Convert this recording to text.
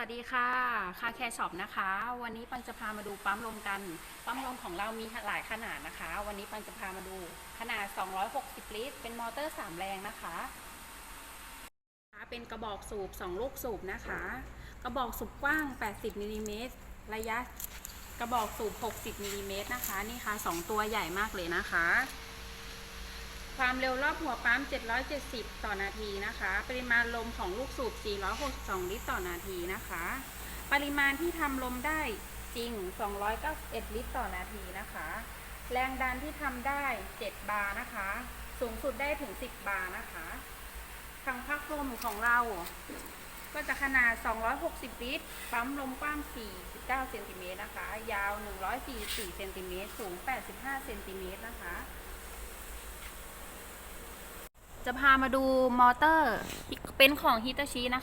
วัสดีค่ะคาแคร์ช็อปนะคะ วันนี้ปังจะพามาดูปั๊มลมกัน ปั๊มลมของเรามีหลายขนาดนะคะ วันนี้ปังจะพามาดูขนาด 260 ลิตร เป็นมอเตอร์ 3 แรงนะคะ เป็นกระบอกสูบ 2 ลูกสูบนะคะ กระบอกสูบกว้าง 80มิลลิเมตรระยะกระบอกสูบ 60มิลลิเมตรนะคะ นี่ค่ะ 2 ตัวใหญ่มากเลยนะคะ ความเร็วรอบหัวปั๊ม 770 ต่อนาทีนะคะ ปริมาณลมของลูกสูบ 462 ลิตรต่อนาทีนะคะ ปริมาณที่ทำลมได้จริง 291 ลิตรต่อนาทีนะคะ แรงดันที่ทำได้ 7 บาร์นะคะ สูงสุดได้ถึง 10 บาร์นะคะทางพักลมของเรา ก็จะขนาด 260 ลิตร ปั๊มลมกว้าง 49 เซนติเมตรนะคะ ยาว 144 เซนติเมตร สูง 85 เซนติเมตรนะคะ จะพามาดูมอเตอร์ เป็นของฮิตาชินะคะ